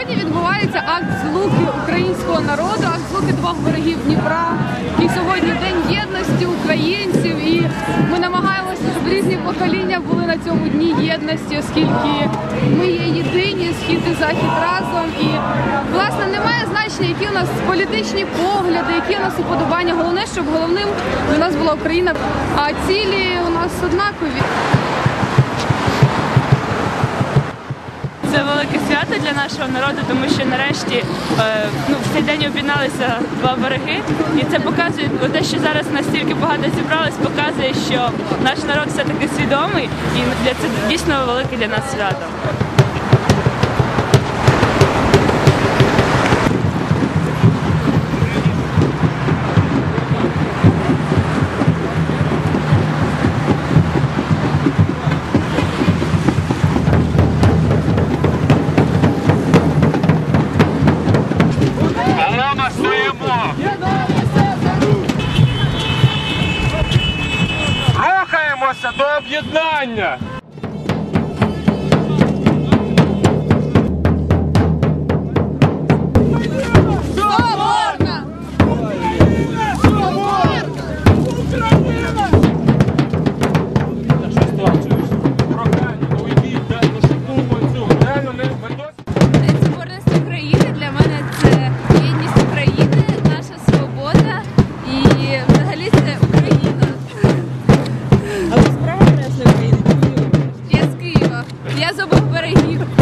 Сьогодні відбувається акт злуки українського народу, акт злуки двох берегів Дніпра. І сьогодні день єдності українців. І ми намагаємося, щоб різні покоління були на цьому дні єдності, оскільки ми є єдині, схід і захід разом. І власне немає значення, які у нас політичні погляди, які у нас уподобання. Головне, щоб головним для нас була Україна. А цілі у нас однакові. Це велике свято для нашого народу, тому що нарешті е, ну, в цей день об'єдналися два береги. І це показує те, що зараз настільки багато зібралось, показує, що наш народ все-таки свідомий, і для це дійсно велике для нас свято. Рухаємося до об'єднання! без берегів.